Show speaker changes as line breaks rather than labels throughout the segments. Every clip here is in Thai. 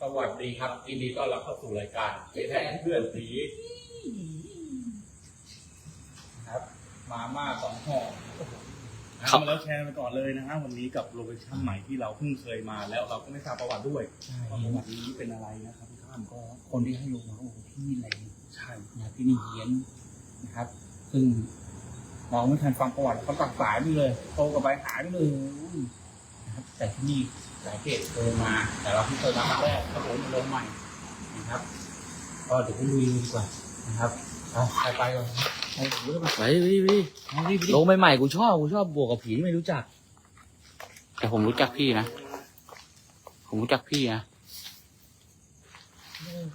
สวัสดีครับยินดีต้อนรับเข้าสู่รายการเจ๊แทนเพื่อนสีครับมาม่าสองห่อ
ทำมาแล้วแชร์ไปก่อนเลยนะฮะวันนี้กับโลเคชั่นใหม่ที่เราเพิ่งเคยมาแล้วเราก็ไม่ทราบประวัติด้วยว่าประวัตินี้เป็นอะไรนะครับทุกท่านก็
คนที่ให้ลงมาโอ้โหที่นี่แรง
ใช่
นะที่นี่เฮี้ยนนะครับ ซึ่งเราไม่ทันฟังประวัติเขาตัดสายไปเลยโทรกลับไปหายไปเลยอุ้ยนะครับแต่ที่นี่ หลายเกตเคยมา แต่เราเพิ่งเคยมาครั้งแรกครับผมลงใหม่นะครับ ก็เดี๋ยวไปลุยดีกว่านะครับไปไปก่อนไปดูแล้วไป
ไปพี่พี่
เอารีบ
ลงใหม่ๆกูชอบกูชอบบวกกับผีที่ไม่รู้จัก แต่ผมรู้จักพี่นะ ผมรู้จักพี่นะ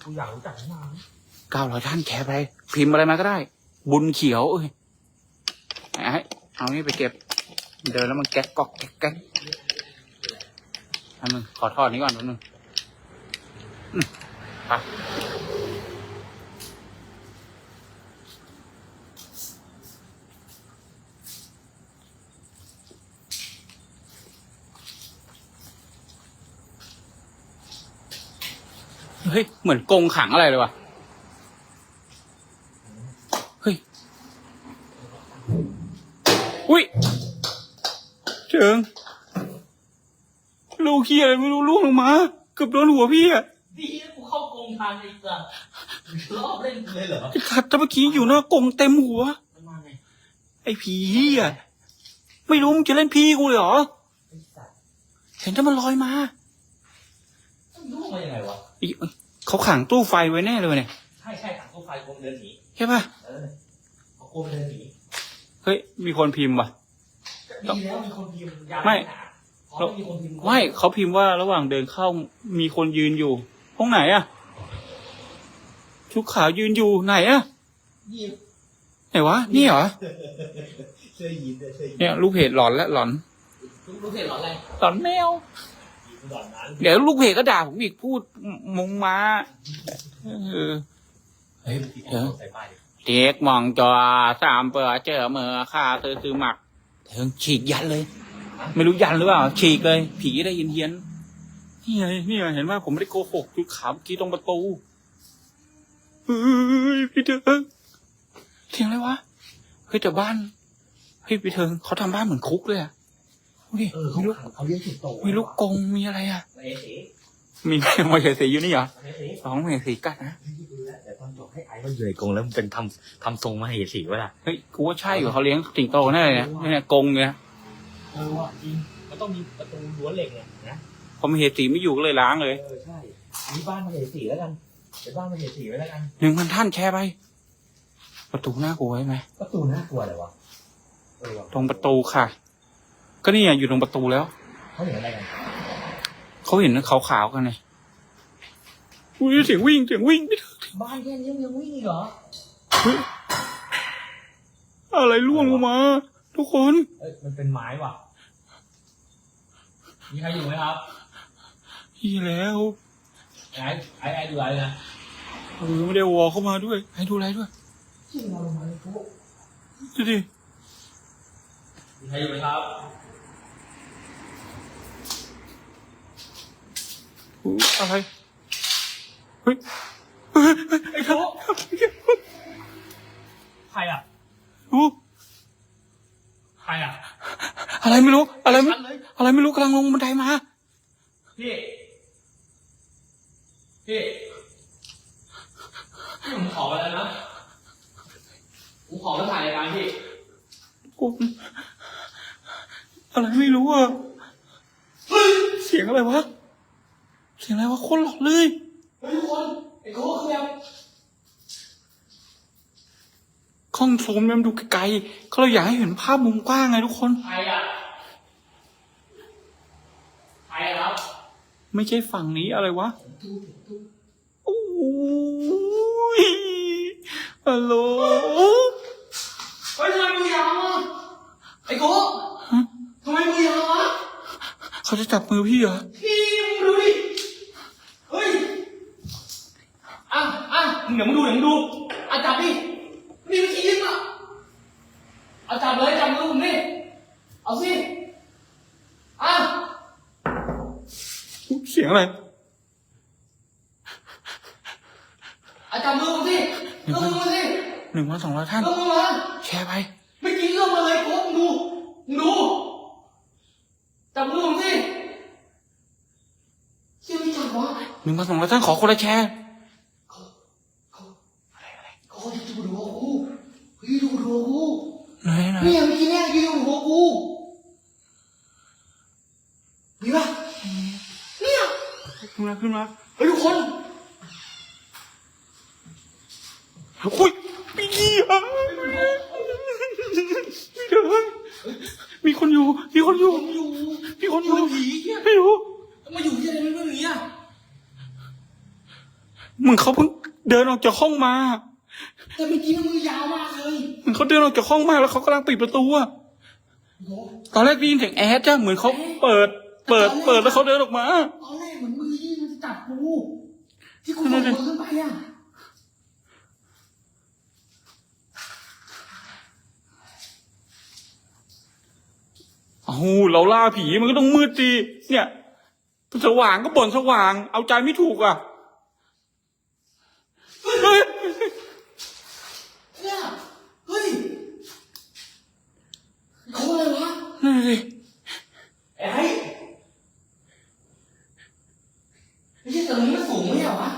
กูอยากรู้จักมาก
เก้าร้อยท่านแชร์ไปพิมพ์อะไรมาก็ได้ บุญเขียว เอ้ยไอ้เอานี่ไปเก็บ เดินแล้วมันแก๊กก๊อกแก๊กแก๊ก อันนึงขอทอดนี้ก่อนนิดนึงอืมไปเฮ้ย เหมือนกงขังอะไรเลยวะเฮ้ย อุ้ยเจิง ขี้อะไรไม่รู้ล่วงลงมาเกือบโดนหัวพี่อะ
ดีนะกูเข้ากรงทันไอ้สัสรอบเล่นกูเลยเหรอ
ไอ้ขัดแต่เมื่อกี้อยู่หน้ากรงเต็มหัว
มันมาไง
ไอ้ผีอะไม่รู้มึงจะเล่นพี่กูเลยเหรอ
ไอ้สัส
เห็นแต่มันลอยมา
มันรู้มายังไงวะ
อีเขาขังตู้ไฟไว้แน่เลยเนี่ย
ใช่ใช่ถังตู้ไฟกรมเดินหนี
ใช่ปะ
เออเอากรมเดินหนี
เฮ้ยมีคนพิมพ์ว่ะ
ดีแล้วมีคนพิมพ์ยาว
ไม่
หนา เพราะไม่มีคนพิมพ์
ไม่เขาพิมพ์ว่าระหว่างเดินเข้ามีคนยืนอยู่ห้องไหนอะชุดขาวยืนอยู่ไหนอะ
ยี่
ไหนวะนี่เหรอ
เสื้อยีนด้วยเสื้อยีน
เนี่ยลูกเพจหลอนและหลอน
รู้เห็นเหรออะไร
หลอนแมว
ดอนนั้น
เดี๋ยวลูกเพจก็ด่าผมอีกพูดมงมาเออ
เฮ้ย
เดี๋ยว
ใส่ป้ายดิ
เด็กมองจอสามเปิดเจอเมื่อข้าซื้อซื้อหมักเถิงฉีกยันเลย ไม่รู้ยันหรือเปล่าฉีกเลย ผีได้ยินเฮียนนี่ไงนี่ไงเห็นว่าผมไม่ได้โกหกคือขาวเมื่อกี้ตรงประตูเฮ้ยพี่เถิงเสียงอะไรวะเฮ้ยแต่บ้านเฮ้ยพี่เถิงเขาทำบ้านเหมือนคุกเลยอะดูดิ
เออเขา
มีลูก
เขาเลี้ยงสิงโต
มีลูกกรงมีอะไรอะ
เอสี
มีแมวมาเฉยสีอยู่นี่เหรอ
เอสี
สองแมวสีกัดนะ
เดี๋ยวตอนจบให้ไอ้มันอยู่ในกรงแล้วมันเป็นทำทำทรงมาเหสีวะล่ะ
เฮ้ยกูว่าใช่อยู่เขาเลี้ยงสิงโตแน่เลยนะเนี่ยกรงเนี่ย
เออว่ะจริงมันต้องมีประตูรั้วเหล็กเนี่ยนะ
พอมาเหตุสีไม่อยู่ก็เลยล้างเลย
เออใช่มีบ้านมาเหสีแล้วกันเป็นบ้านมาเหสีไว้แล้วกัน
หนึ่งพันท่านแชร์ไป ประตูน่ากลัวใช่ไหม
ประตูน่ากลัวเลยวะเออว่ะ
ตรงประตูค่ะ ก็นี่ไงอยู่ตรงประตูแล้ว
เขาเห็นอะไรกัน
เขาเห็นขาวๆกันเลยอุ้ยเสียงวิ่งเสียงวิ่ง
บ้านแค่นี้ยังวิ่งอีกเหรอ
อะไรล่วงลงมา ทุกคน
เอ้ยมันเป็นไม้ว่ะ มีใครอยู่ไหมครับ
อีแล้ว
ไอ้ไอ้ไอ้ดูอะไรนะ
เออไม่ได้วอลเข้ามาด้วย ให้ดูอะไรด้วย
ที่นอนลงมาเลยพวก
ดูดิ
มีใครอยู่ไหมครับ
อุ๊ยอะไรเฮ้ยเฮ้ยเฮ้ยไอ้เขา
ใครอะ
โอ้
ใครอะ
อะไรไม่รู้ อะไรไม่
ชัดเลย
อะไรไม่รู้กำลังลงบันไดมา
พี่ พี่ พี่ผมขอไปแล้วนะผมขอไปถ่ายรายการพี่
กูอะไรไม่รู้อะเสียงอะไรวะ เสียงอะไรวะโคนหลอกเลย
เฮ้ยทุกคนไอ้โค้กคือแบบ
กล้องซูมเนี่ยมันดูไกลๆเขาเราอยากให้เห็นภาพมุมกว้างไงทุกคน
ใครอะใครอะครับ
ไม่ใช่ฝั่งนี้อะไรวะโอ้ยฮัลโหล
เฮ้ยทำไมมือยาวอะไอ้โค้กทำไมมือยาวอะ
เขาจะจับมือพี่เหรอ
พี่มึงดูดิ เฮ้ย อะอะมึงเดี๋ยวมึงดูเดี๋ยวมึงดู อะจับดิ ไหมอาจา
ร
ย์มือมสิมือมสิ
หนึ่งวันสองร้อยท่าน
ลงม
แชร์ไป
ไม่กินลงมาเลยโค้งดูดูจับมือผมสิเชื่อไม่จับวะ
หนึ่งวันสองร้อยท่านขอคนละแชร์
ขึ้
น
มา
ขึ้นมา
เฮ้ยทุกคน
อุ้ยพี่เหี้ยเดี๋ยวมีคนอยู่ มีคนอยู่
ผมอยู่
มีคนอยู่
ผีเนี่ย
ไม่รู้
มาอยู่ที่ไหนไม่รู้อย่างเงี้ย
เหมือนเขาเพิ่งเดินออกจากห้องมา
แต่เมื่อกี้มันมือยาวมากเลย
เหมือนเขาเดินออกจากห้องมาแล้วเขากำลังปิดประตูอะ
โอ้
ตอนแรกได้ยินเสียงแอดจ้ะเหมือนเขาเปิด เปิด เปิดแล้วเขาเดินออกมา
ตอนแร จะจับกูที่กูส่งมือขึ้นไปอะ
เอาเราล่าผีมันก็ต้องมืดสิเนี่ยสว่างก็บ่นสว่าง เอาใจไม่ถูกอะเฮ้ย
เนี่ยเฮ้ยเขาอะไรวะ
นั่นสิ
ไอ้ไอ้ไอ้ที่ ตรงไม่เหรอะวะ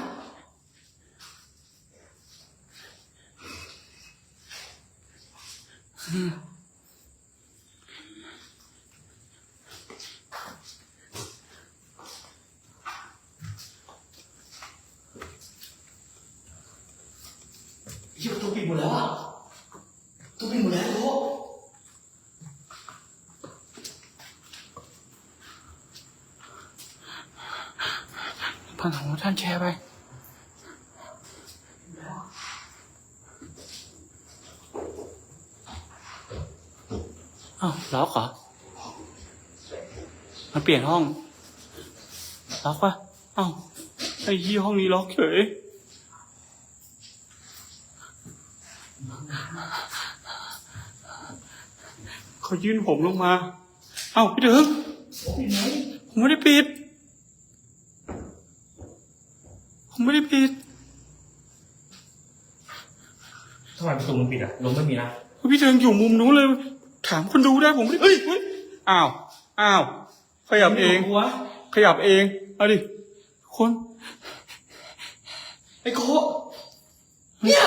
เหี้ยประตูปิดหมดแล้วอะประตูปิดหมดแล้วโต๊ะ
พันสองท่านแชร์ไปอ้าวล็อกเหรอ มันเปลี่ยนห้อง ล็อกปะอ้าวไอ้ยี่ห้องนี้ล็อกเฉยเขายื่นผมลงมา เอ้าพี่เถิงผมไม่ได้ปิด ผมไม่ได้ปิด
ทำไมประตูมันปิดอะ ลมไม่มีนะ
พี่เถิงอยู่มุมนู้นเลย ถามคนดูได้ผมไม่ได้เฮ้ยเฮ้ยอ้าวอ้าวขยับเอง
หัว
ขยับเอง เอาดิคน
ไอ้โกะเนี่ย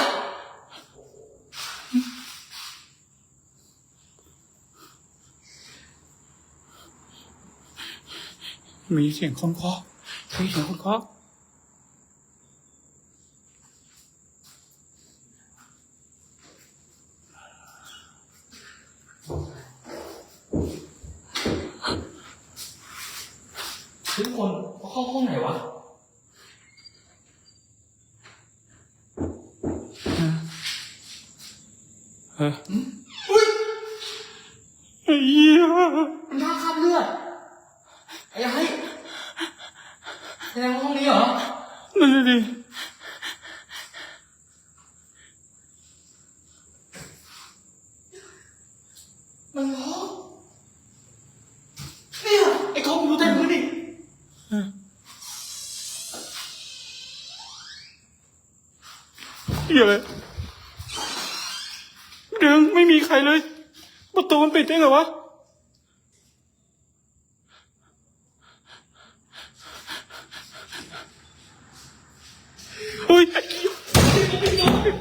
มีเสียงคนเคาะมีเสียงคนเคาะ
ทุกคนเขาเข้าห้องไหนวะ
เออไอ้เหี้ย
มันท่าคราบเลือดไอ้ไอ้แสดงว่าห้องนี้เหรอ
นั่นนะดิ
มันล็อกเนี่ยไอ้โกะมึงดูใต้พื้นดิ
เหี้ยเลยเดิงไม่มีใครเลย ประตูมันปิดได้ไงวะ เฮ้ย ไอ้เหี้ย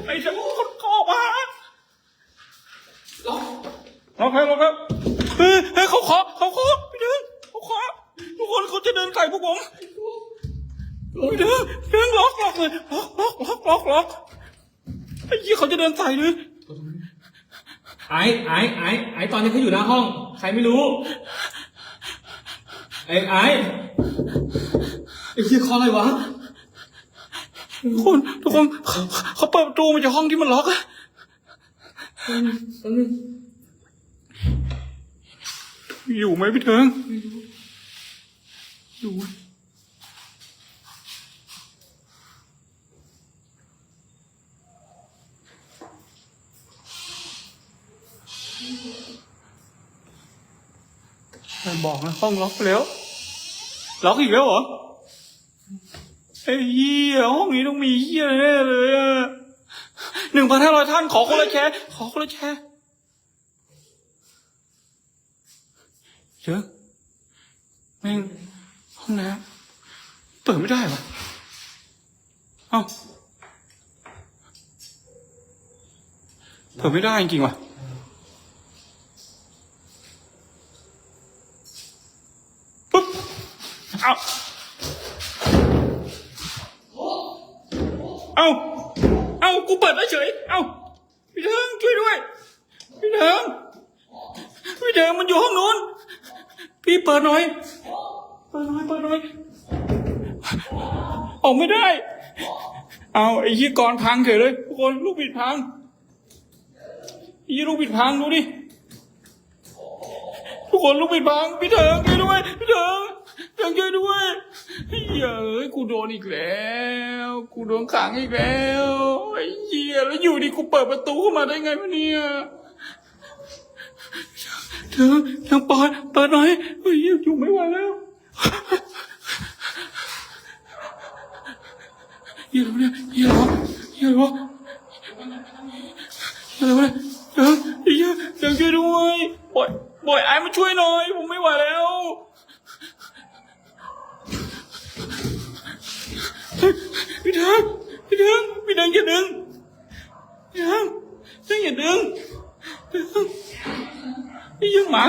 ไอ้เจ้าคนกอบมา
ล็อก
ล็อกครับล็อกครับเฮ้ยเฮ้ยเขาขอเขาขอพี่เดินเขาขอทุกคนเขาจะเดินใส่พวกผมพี่เดินพี่เดินล็อกล็อกเลยล็อกล็อกล็อกล็อกล็อกไอ้ยี่เขาจะเดินใส่เลย
ไอ้ไอ้ไอ้ไอ้ตอนนี้เขาอยู่หน้าห้อง ใครไม่รู้ ไอ้ไอ้ไอ้เหี้ยคออะไรวะ
ทุกคนทุกคนเขาเขาเปิดประตูมาจากห้องที่มันล็อกอะ
แป๊บนึง
อยู่ไหมพี่เทิงอยู่ ไม่บอกนะห้องล็อกไปแล้วล็อกอีกแล้วเหรอไอ้ไอ้เหี้ยห้องนี้ต้องมีเหี้ยแน่เลยอะหนึ่งพันห้าร้อยท่านขอคนละแชร์ขอคนละแชร์เยอะแม่งห้องน้ำเปิดไม่ได้วะเอ้าเปิดไม่ได้จริงๆว่ะปุ๊บ เอาเอาเอากูเปิดแล้วเฉย เอาพี่เทิงช่วยด้วย พี่เทิงพี่เทิงมันอยู่ห้องนู้น พี่เปิดหน่อย เปิดหน่อย เปิดหน่อย ออกไม่ได้ เอาไอ้ยี่กรพังเฉยเลยทุกคนลูกบิดพังยี่ลูกบิดพังดูดิ ทุกคนลูกบิดพัง พี่เถิงช่วยด้วย พี่เถิงเถิง ช่วยด้วยเฮ้ยเอ้ยกูโดนอีกแล้วกูโดนขังอีกแล้วไอ้เหี้ยแล้วอยู่ดีกูเปิดประตูเข้ามาได้ไงวะเนี่ยเถิงเถิงปิดเปิดหน่อยเฮ้ยอยู่ไม่ไหวแล้วเหี้ยอะไรวะเนี่ยเหี้ยอะไรวะเหี้ยอะไรวะเหี้ยอะไรวะเนี่ยเถิงไอ้เหี้ยเถิงช่วยด้วยปล่อยปล่อยไอ้มาช่วยหน่อย ผมไม่ไหวแล้ว พี่เดิงพี่เดิงพี่เดิงอย่าดึงพี่เดิงเดิงอย่าดึงเดิงนี่ยังหมา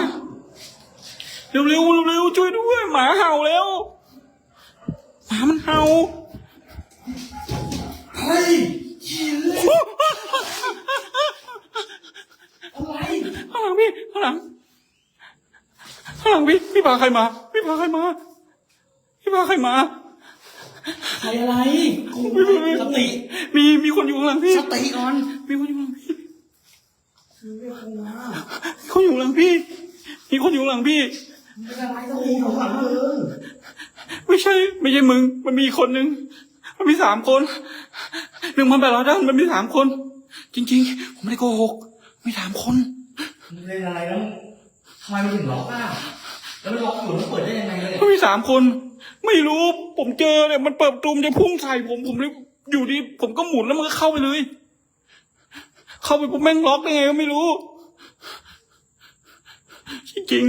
เร็วเร็วเร็วๆช่วยด้วยหมาเห่าแล้วหมามันเห่า
เฮ้ยอะไร
ข้างหลังพี่ข้างหลังข้างหลังพี่พี่พาใคร มา พี่พาใครมา พี่พาใครมา
ใครอะไรสติ
มีมีคนอยู่ข้างหลังพี่
สติก่อน
มีคนอยู่ข้างหลังพี่
ไม่คงมา
มีคนอยู่ข้างหลังพี่ มีคนอยู่ข้างหลังพี่
เป็นอะไรสติของหลังมึง
ไม่ใช่ ไม่ใช่มึง มันมีอีกคนนึงมันมีสามคนหนึ่งพันแปดร้อยด้านมันมีสามคน จริง ๆ ผมไม่ได้โกหกมีสามคน
มึงเป็นอะไรแล้วทำไมมันถึงล็อกอะ แล้วมันล็อกอยู่แล้วเปิดได้ยังไงเนี่ย
มันมีสามคน ไม่รู้ผมเจอเนี่ยมันเปิดประตูมนจะพุ่งใส่ผมผมเลยอยู่ดี ผมก็หมุนแล้วมันก็เข้าไปเลย เข้าไปปุ๊บแม่งล็อกได้ไงก็ไม่รู้จริง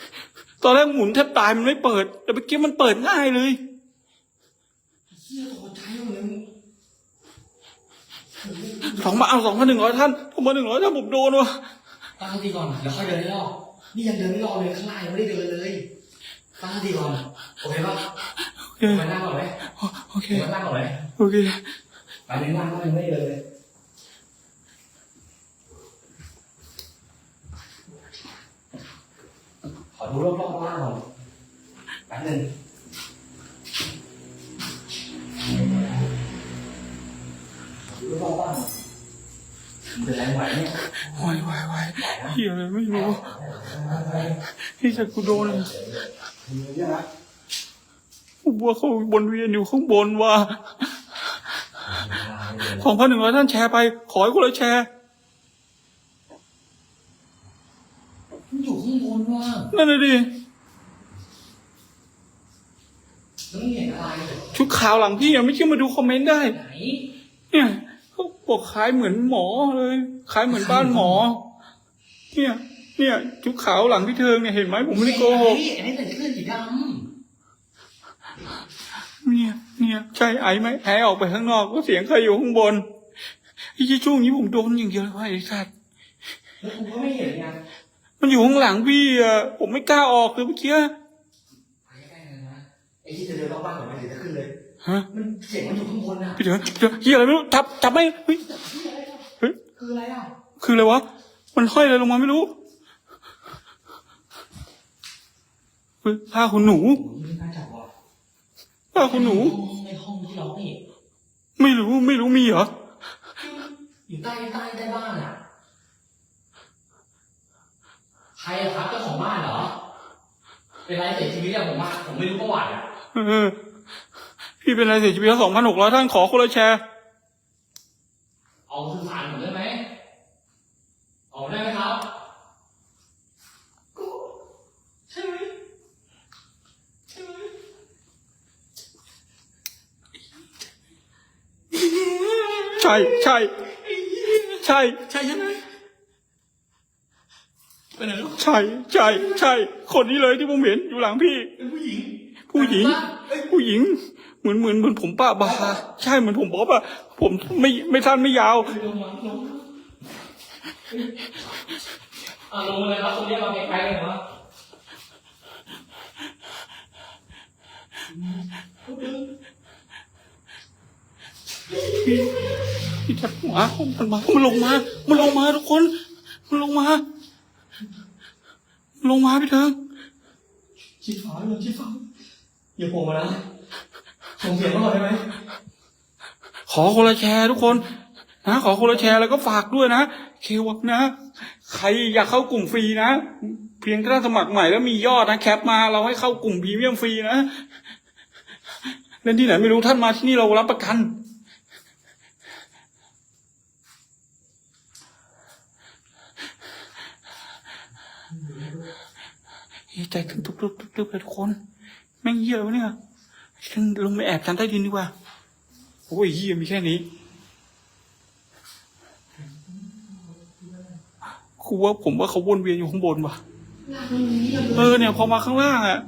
ๆตอนแรกหมุนแทบตายมันไม่เปิด แต่เมื่อกี้มันเปิดง่ายเลย
เฮียตกใจหมดเลย
สองมาเอาสองพันหนึ่งร้อยท่านผมมาหนึ่งร้อยท่านผมโดนว่ะ
ตั้งสติก่อนเดี๋ยวค่อยเดินให้รอบ นี่ยังเดินไม่รอบเลยข้างล่างยังไม่ได้เดินเลยตั้งสติก่อนโอเคปะ
โอเค
ไปนั่งก่อนไหม
โอเค
ไปนั่งก่อนไหม
โอเค
ไปถึงนั่งก็ยังไม่ได้เดินเลยขอดูรอบๆล่างก่อนแป๊บหนึงขอดูรอบๆล่างก่อนเป็นไรไหวเนี่ย
ไหวไหวไหวเฮียอะไรไม่รู้ ที่จะกูโดนกูบัวเขาบนเวียนอยู่ข้างบนว่ะสองพันหนึ่งร้อยท่านแชร์ไป ขอให้คนละแชร์
มันอยู่ข้างบนว่ะ
นั่นน่ะดิ
แล้วมึงเห็นอะไร
ชุดขาวหลังพี่ยังไม่เชื่อมาดูคอมเมนต์ได้
ไหน
เนี่ยเขาบอกคล้ายเหมือนหมอเลย คล้ายเหมือนบ้านหมอ เนี่ย เนี่ยชุดขาวหลังพี่เทิงเนี่ยเห็นไหมผมไม่ได้โกหก
อันนี้ใส่เสื้อสีด
เนี่ย เนี่ยใช่ไอ้ไหมไอ้ออกไปข้างนอกก็เสียงใครอยู่ข้างบนไอ้ที่ช่วงนี้ผมโดนอย่างเดียวเลยว่าไอ้สัตว์ำ
แล้วกูก็ไม่เห็นไง
มันอยู่ข้างหลังพี่อะผมไม่กล้าออกเลยเมื่อกี้
ไปใกล้ๆกันนะไอ้ที่จะเดินรอบบ้านก่อนไหมเดี๋ยวจะขึ้นเลย
ฮะ
มันเสียงมันอยู่ข้างบนน่ะ
พี่เดี๋ยวเดี๋ยวเฮียอะไรไม่รู้จับจับไม่เฮ้ยเฮ้ย
คืออะไรอะ
คืออะไรวะมันห้อยอะไรลงมาไม่รู้เฮ้ย ผ้าขนหนู
โอ้ยไม่น่าจับว่ะ
ผ้าขนหนู
ในห้องที่เรานี่
ไม่รู้ไม่รู้มีเหรอ
อยู่ใต้ใต้ใต้บ้านอะ ใครอะครับเจ้าของบ้านเหรอ เป็นไรเสียชีวิตอะผมมาผมไม่รู้ประวัติอะ
เออพี่เป็นอะไรเสียชีวิตแล้วสองพันหกร้อยท่านขอคนละแชร์
เอาสื่อสารผมได้ไหมเอาได้ไหมครับก็ใช่ไหมใช่ไหม
ใช่ใช่ใช่
ใช่ใช่ไหมไปไหนแล้ว
ใช่ใช่ใช่คนนี้เลยที่ผมเห็นอยู่หลังพี่
เป็นผู้หญิง
ผู้หญิง ผู้หญิง เหมือนเหมือนเหมือนผมป้าบาใช่เหมือนผมบ๊อบอะผมไม่ไม่สั้นไม่ยาว
ลงมาลงมาอะลงมาเลยครับตรงนี้เราคล้ายๆกันเหรอ
พี่ จัดหัวมันมามันลงมา มันลงมาทุกคน มันลงมาลงมาพี่เถิง
ชิดฝาเลยชิดฝาอย่าโผล่มานะส่งเสียงมาก่อนได้ไหม
ขอคนละแชร์ทุกคนนะขอคนละแชร์แล้วก็ฝากด้วยนะเควักนะ ใครอยากเข้ากลุ่มฟรีนะ เพียงแค่สมัครใหม่แล้วมียอดนะแคปมาเราให้เข้ากลุ่มพรีเมียมฟรีนะเล่นที่ไหนไม่รู้ท่านมาที่นี่เรารับประกัน เฮ้ย ใจขึ้นทุบๆๆๆเลยทุกคนแม่งเหี้ยอะวะเนี่ยฉันลงไปแอบชั้นใต้ดินดีกว่าโอ้ยเหี้ยมีแค่นี้ครูว่าผมว่าเขาวนเวียนอยู่ข้างบนว่ะเออเนี่ยพอมาข้างล่างอะ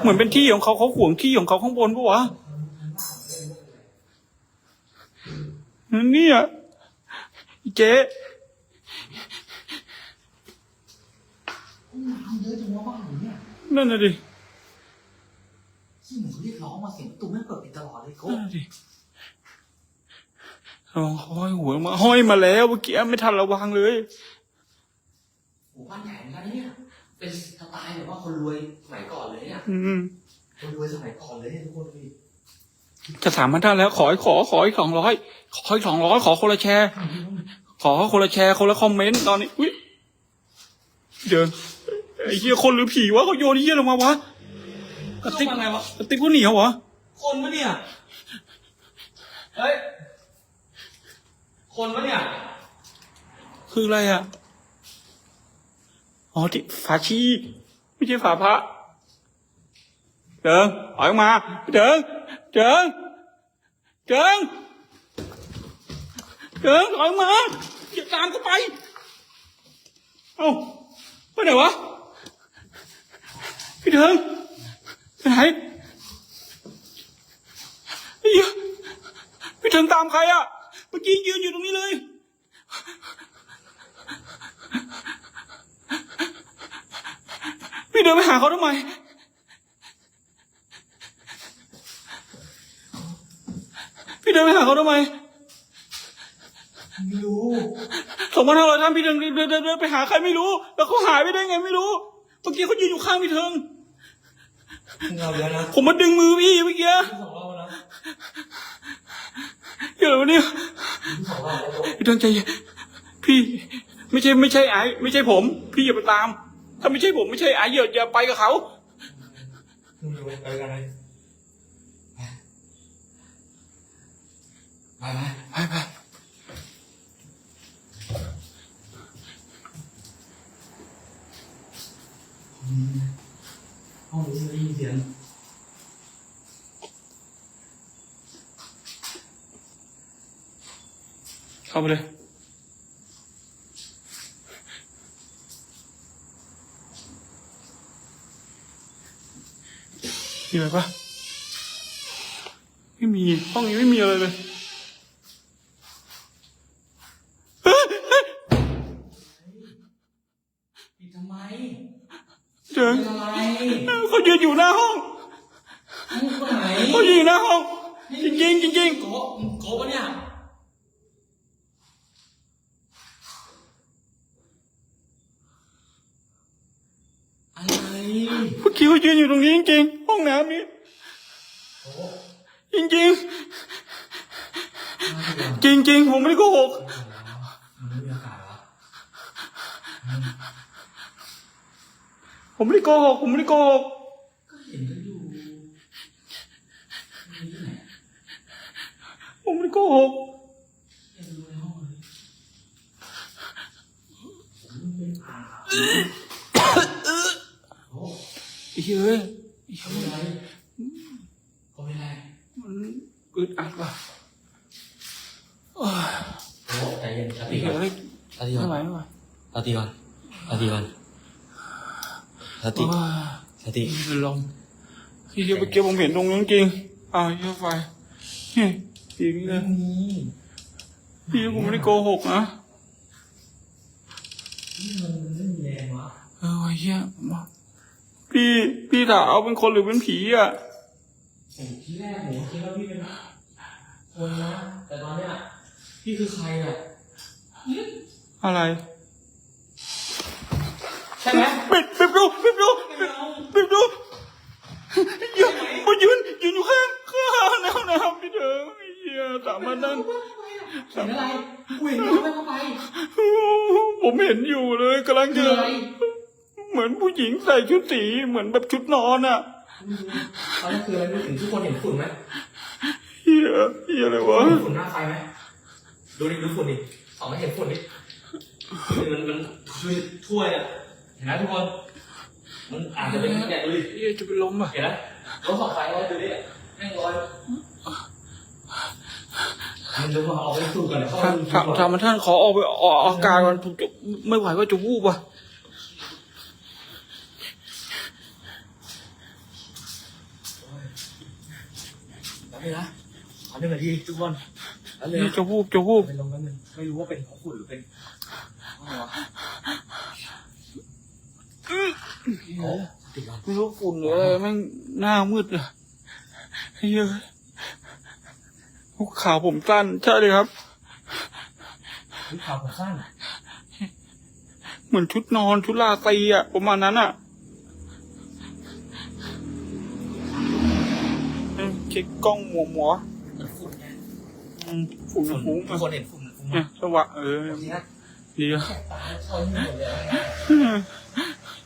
เหมือนเป็นที่ของเขาเขาห่วงที่ของเขาข้างบนปะวะนั่นเนี่ยอีเจ๊
น้ำ เยอะจังวะบ้านอยู่เนี่ย
นั่นน่ะดิ
ที่หนูเรียกร้องมาเสียงประตูไม่เปิดปิดตลอดเลยโก้
นั่นน่ะดิลองห้อยหัวมาห้อยมาแล้วเมื่อกี้ไม่ทันระวังเลย
หมู่บ้านใหญ่เหมือนกันนะเนี่ยเป็นสไตล์แบบว่าคนรวยสมัยก่อนเลยเนี่ย
อืม
คนรวยสมัยก่อนเลยเนี่ยทุกคนดูดิ
จะสามพันท่านแล้วขอขอขออีกสองร้อยขออีกสองร้อยขอคนละแชร์ ขอคนละแชร์คนละคอมเมนต์ตอนนี้อุ้ยเดี๋ยว ไอ้เหี้ยคนหรือผีวะเขาโยนไอ้เหี้ยลงมาวะกระติก
เข้ามาไงวะ
กระติกก็เหนียวเหรอ
คนปะเนี่ย เฮ้ย คนปะเนี่ย
คืออะไรอะ อ๋อที่ฝาชีไม่ใช่ฝาพระเดิงออกมาเดิงเดิงเดิงเดิงออกมาอย่าตามกูไป เอ้าไปไหนวะ พี่เดิงไปไหนไอ้เหี้ยพี่เดิงตามใครอะเมื่อกี้ยืนอยู่ตรงนี้เลย พี่เดินไปหาเขาทำไม พี่เดินไปหาเขาทำไม
ไม่รู้
สองพันห้าร้อยท่านพี่เดินเดินเดินเดินไปหาใครไม่รู้ แล้วเขาหายไปได้ไงไม่รู้ เมื่อกี้เขายืนอยู่ข้างพี่เทิง
เราเยอะนะ
ผมมาดึงมือพี่เมื่อกี้
สองรอบแล้วนะ
เกี่ยวอะไรวะเนี่ย
สองรอบแล้ว
พี่เทิงใจเย็นพี่ ไม่ใช่ไม่ใช่ไอ้ไม่ใช่ผม พี่อย่าไปตาม ถ้าไม่ใช่ผมไม่ใช่ไอ้อย่าอย่าไปกับเขา
มึงอยู่ไปกันเลยไปไป
ไปไป
ห้องนี้ไม่ ได้ยินเสียง
เข้าไปเลยมีอะไรปะไม่มี ห้องนี้ไม่มีอะไรเลยเฮ้ยเฮ้ย
ปิดทำไม
เดิน
เป็นอะไร
เขายืนอยู่หน้าห้อง
มึงคนไหน
เขายืนอยู่หน้าห้อง จริงๆจริง
โกะมึงโกะปะเนี่ย อะไร
ๆเมื่อกี้เขายืนอยู่ตรงนี้จริงๆ ห้องน้ำนี้
โกะ
จริงๆ จริงๆ ผมไม่ได้โกหก
มันไม่มีอากาศเหรอ
ผมไม่ได้โกหกผมไม่ได้โกหก
ก็เห็นกันอยู่
ผมไม่ได้โกหก
เห็นดูในห้องเลยผมเป็นอ่างโอ้
ไอ้เฮ้ยไอ้
เขา
เฮ้ย
เป็นไรเขาเป็นไร
มันอึดอัดว่ะ
เย็นสติก่อน
เฮ้ย
สติก่อ
ไม่
น
ไหวไม่ไหว
สติก่อนสติก่อนสติ
โอ้ย
สติ
เป็นลมพี่เดี๋ยวเมื่อกี้ผมเห็นตรงนั้นจริงอ้าวเยอะไปนี่จริงเลยพี่ผมไม่ได้โกหกนะ
มันไม่มีแรงวะ
เออเฮียมาพี่พี่ถามเป็นคนหรือเป็นผีอะ
ผมที่แรกผมคิดว่าพี่เป็นคนนะแต่ตอนเนี้ยพี่คือใครอะ
อะไร
ใช่ไหม
ปิดปิดดูปิดดูปิดปิดดู ยืนมายืนยืนอยู่ข้างข้างแนวน้ำพี่เถิงไอ้เหี้ยสามพันนั่น
เห็นอะไรกูเห็นเขาไม่เข้าไป
ผมเห็นอยู่เลยกำลัง
คื
เจ
อ
อ
อะไร
เหมือนผู้หญิงใส่ชุดสีเหมือนแบบชุดนอนอะ
ตอนนั้นคืออะไรไม่ถึงทุกคนเห็นฝุ่นไหม
เฮียเฮียอะไรวะ
เห็นฝุ่นหน้าไฟไหมดูดิดูฝุ่นดิสองไม่เห็นฝุ่นดิมันมันถ้วยอะเห็นไหมทุกคน มันอาจจะเป็นเนี่ยดูดิ
เฮียจะเป็นลมอะ
เห็นไหมรถสองไฟอะไรดูดิแม่งลอยมันดูมาเอาไปสู้กันเดี๋ยวเข้า
ทางทางทางมันท่านขอออกไปออกอาการมันผมจะไม่ไหวว่าจะวูบอะ
แล้วเลยนะขอหนึ่งนาทีทุกคนแล้วเลย
เฮียจะวูบจะวูบ
ไปลงกันหนึ่งไม่รู้ว่าเป็นของฝุ่นหรือเป็นอะไรวะโอ้ติดก่อน
ไม่รู้ฝุ่นหรืออะไรแม่งหน้ามืดอะเฮียพวกขาวผมสั้นใช่เลยครับ
นี่ข่าวผมสั้น
เหมือนชุดนอนชุดลาตรีอะประมาณนั้นอะเอ้ยเช็คกล้องหมัวหมัว
มันฝุ่นไง
อืมฝุ่นฟุ้ง
ทุกคนเห็นฝุ่นฟุ้งไหม
เนี่ยสวะเออ
จริงนะ
ดีอะ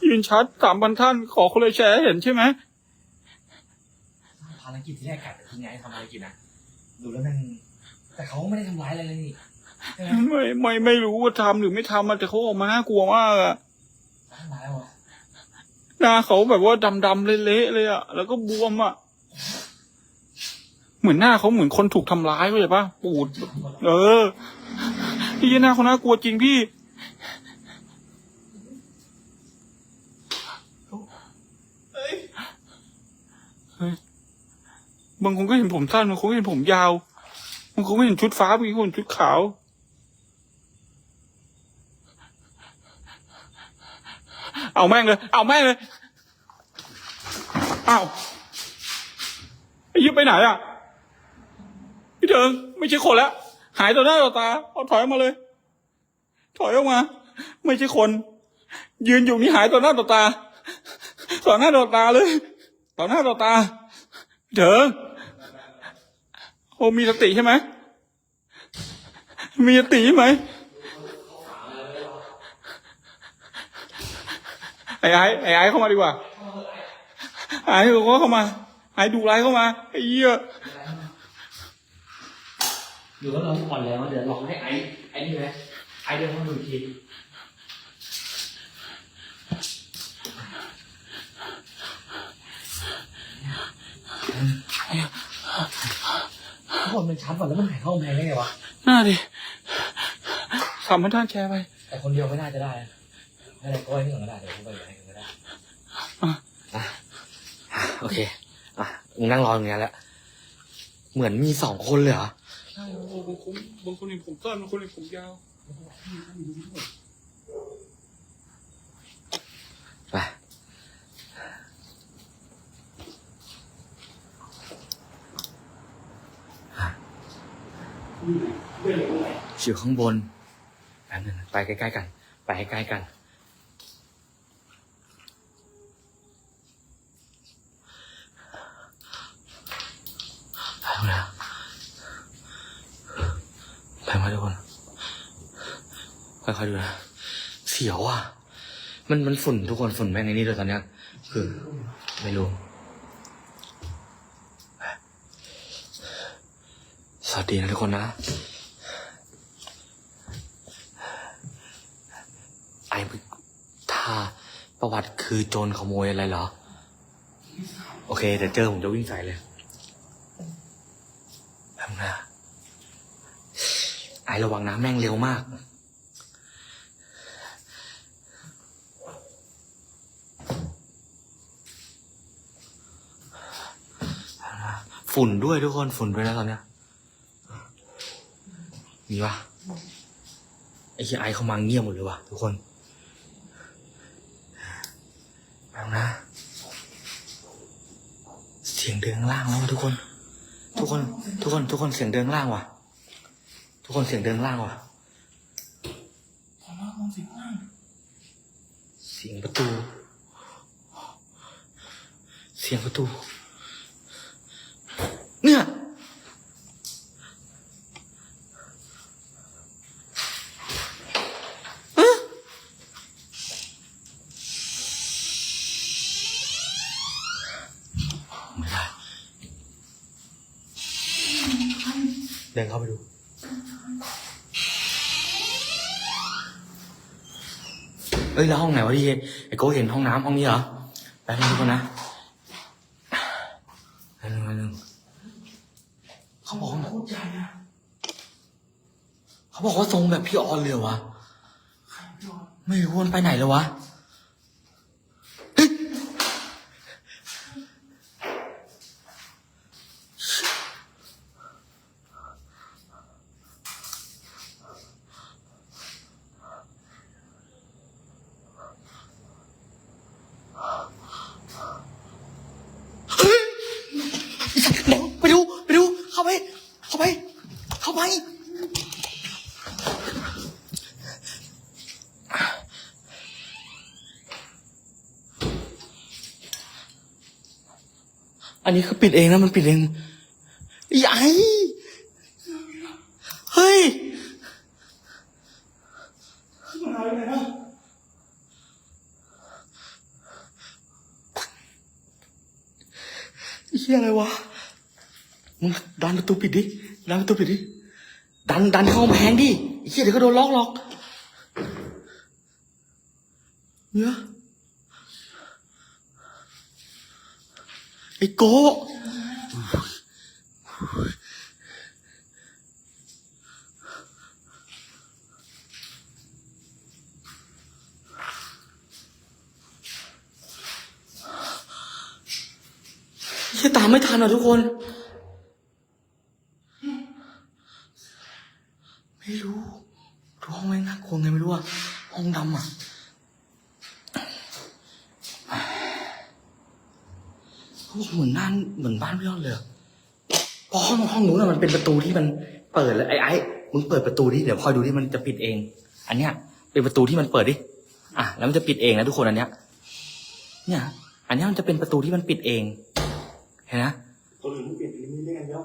แสบตาชนหมดเลย
ยืนชัดสามพันท่านขอคนเลยแชร์ให้เห็นใช่ไหม
ภารกิจที่แรกกัดแต่ที่ไงทำภารกิจนะดูแล้วมันแต่เขาไม่ได้ทำร้ายอะไรเลยนี่ใช่ไหม
ไม่ไม่ไม่รู้ว่าทำหรือไม่ทำอะแต่เขาออกมาน่ากลัวมากอะ
ทำร้ายวะ
หน้าเขาแบบว่าดำๆเละๆเลยอะแล้วก็บวมอะเหมือนหน้าเขาเหมือนคนถูกทำร้ายเข้าใจปะปูด เออพี่หน้าเขาน่ากลัวจริงพี่ เฮ้ย บางคนก็เห็นผมสั้นบางคนก็เห็นผมยาวบางคนก็เห็นชุดฟ้าบางคนเห็นชุดขาว เอาแม่งเลย เอาแม่งเลยอ้าวไอ้ยิบไปไหนอะพี่เถิงไม่ใช่คนแล้วหายต่อหน้าต่อตาเอาถอยออกมาเลย ถอยออกมา ไม่ใช่คน ยืนอยู่นี่หายต่อหน้าต่อตาต่อหน้าต่อตาเลย ต่อหน้าต่อตาเถิงโอ้มีสติใช่ไหมมีสติใช่ไหมไอ้ไอ้ไอ้ไอ้เข้ามาดีกว่าไอ้ก็เข้ามาไอ้ดูไลเข้ามาไอ้เหี้ย
อยู่แล้วเราอ่อนแล้วเดี๋ยวลองให้ไอ้ไอ้นี่ไหมไอ้เดินเข้าดูที ทุกคนมันชัดกว่าแล้วมันหายเข้ากำแพงได้ไงวะ
น่าดิสามพันท่านแชร์ไป
แต่คนเดียวไม่น่าจะได้นะอะไรก็ไว้นี่ก่อนก็ได้เดี๋ยวผมไปไหนกันก็ได้
อะ
อะโอเค อะมึงนั่งรออย่างเงี้ยแล้ว เหมือนมีสองคนเลยเหรอ
ใช่บางคนบางคนเห็นผมสั้นบางคนเห็นผมยาว
อยู่ข้างบนแป๊บนึงไปใกล้ๆกัน ไปใกล้ๆกัน ไปแล้วไปมาทุกคนค่อยๆดูนะ เสียวอะ มันมันฝุ่นทุกคนฝุ่นแม่งไอ้นี่ด้วยตอนเนี้ย คือ ไม่รู้ ส วัสดีนะทุกคนนะ ไอ้ถ้าประวัติคือโจรขโมยอะไรเหรอ โอเคเดี๋ยวเจอผมจะวิ่งใส่เลยทำนะไอระวังนะแม่งเร็วมากฝุ่นด้วยทุกคนฝุ่นด้วยนะตอนเนี้ย มีปะไอ้เหี้ยไอเขามาเงียบหมดเลยว่ะทุกคนแล้วนะ เสียงเดินข้งล่างแล้วว่ะทุกคน ทุกคน ทุกคน ทุกคนเสียงเดินข้งล่างว่ะ ทุกคนเสียงเดินข้างล่างว่ะเสียงประตู เสียงประตู เนี่ย ไม่ได้ เดินเข้าไปดู เอ้ยแล้วห้องไหนวะที่ไอ้โก้เห็นห้องน้ำห้องนี้เหรอแป๊บนึงทุกคนนะแป๊บนึงแป๊บนึงเขาบอกว่าใหญ่อะเขาบอกว่าทรงแบบพี่ออนเลยเหรอวะไม่รู้มันไปไหนแล้ววะ เฮ้ย เร็วไปดูไปดู เข้าไป เข้าไป เข้าไป อันนี้คือปิดเองนะมันปิดเองใหญ่เฮ้ยเฮียอะไรวะ มึงดันประตูปิดดิ ดันประตูปิดดิ ดันดันเข้ากำแพงดิไอ้เฮียเดี๋ยวก็โดนล็อกหรอกเนี่ยไอ้โก้เฮียตามไม่ทันอะทุกคน ไม่รู้รู้ห้องไม่งน่ากลัวไงไม่รู้อะห้องดำอะเขาบอก เหมือนบ้านเหมือนบ้านพี่ยอดเลยอะเพราะห้องห้องนู้นอะมันเป็นประตูที่มันเปิดเลยไอ้ไอ้มึงเปิดประตูดิเดี๋ยวคอยดูที่มันจะปิดเอง อันเนี้ย เป็นประตูที่มันเปิดดิอะแล้วมันจะปิดเองนะทุกคนอันเนี้ย เนี่ย อันเนี้ยมันจะเป็นประตูที่มันปิดเอง เห็นนะ
ตัวอื่นไม่เปลี่ยนอันนี้ไม่เล่นกันเยอะ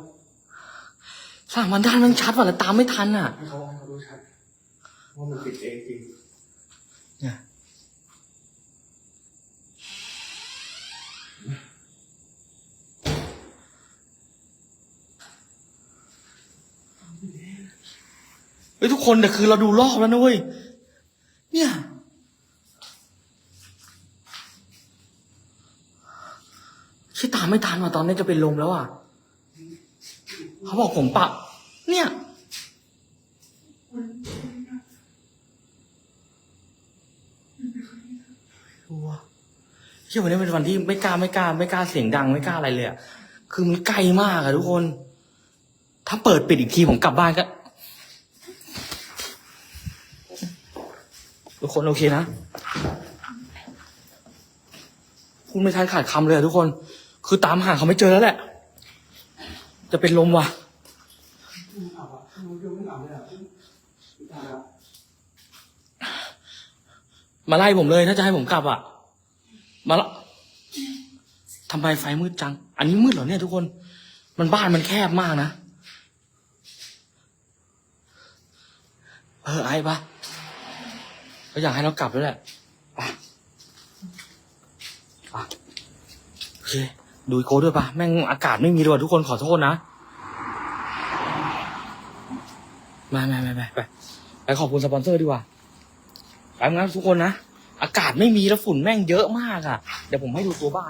สามวันด้านมันชัดว่ะแต่ตามไม่ทันอะ
ให้เขาให้เขาดูชัดว่ามันปิดเองจริง
เนี่ย เฮ้ยทุกคนแต่คือเราดูรอบแล้วนะเว้ย เนี่ย คิดตามไม่ทันว่ะตอนนี้จะเป็นลมแล้วอะ เขาบอกผมปะเนี่ยรู้ว่าเชื่วันนี้เป็นวันที่ไม่กล้าไม่กล้า ไม่กล้าเสียงดังไม่กล้าอะไรเลยอะ คือมันไกลมากอะทุกคน ถ้าเปิดปิดอีกทีผมกลับบ้านก็ ทุกคนโอเคนะคุณไม่ทันขาดคำเลยอะทุกคน คือตามหาเขาไม่เจอแล้วแหละ จะเป็นลมว่ะมาไล่ผมเลย ถ้าจะให้ผมกลับอะ มาละทำไมไฟมืดจัง อันนี้มืดเหรอเนี่ยทุกคน มันบ้านมันแคบมากนะ เออไอ้ปะ เขาอยากให้เรากลับด้วยแหละไปไปโอเค ดูอีโก้ด้วยปะแม่งอากาศไม่มีด้วยทุกคนขอโทษนะ มาไปไปไปไปไปขอบคุณสปอนเซอร์ดีกว่าไปงั้นทุกคนนะ อากาศไม่มีแล้วฝุ่นแม่งเยอะมากอะ่ะ เดี๋ยวผมให้ดูตัวบ้าน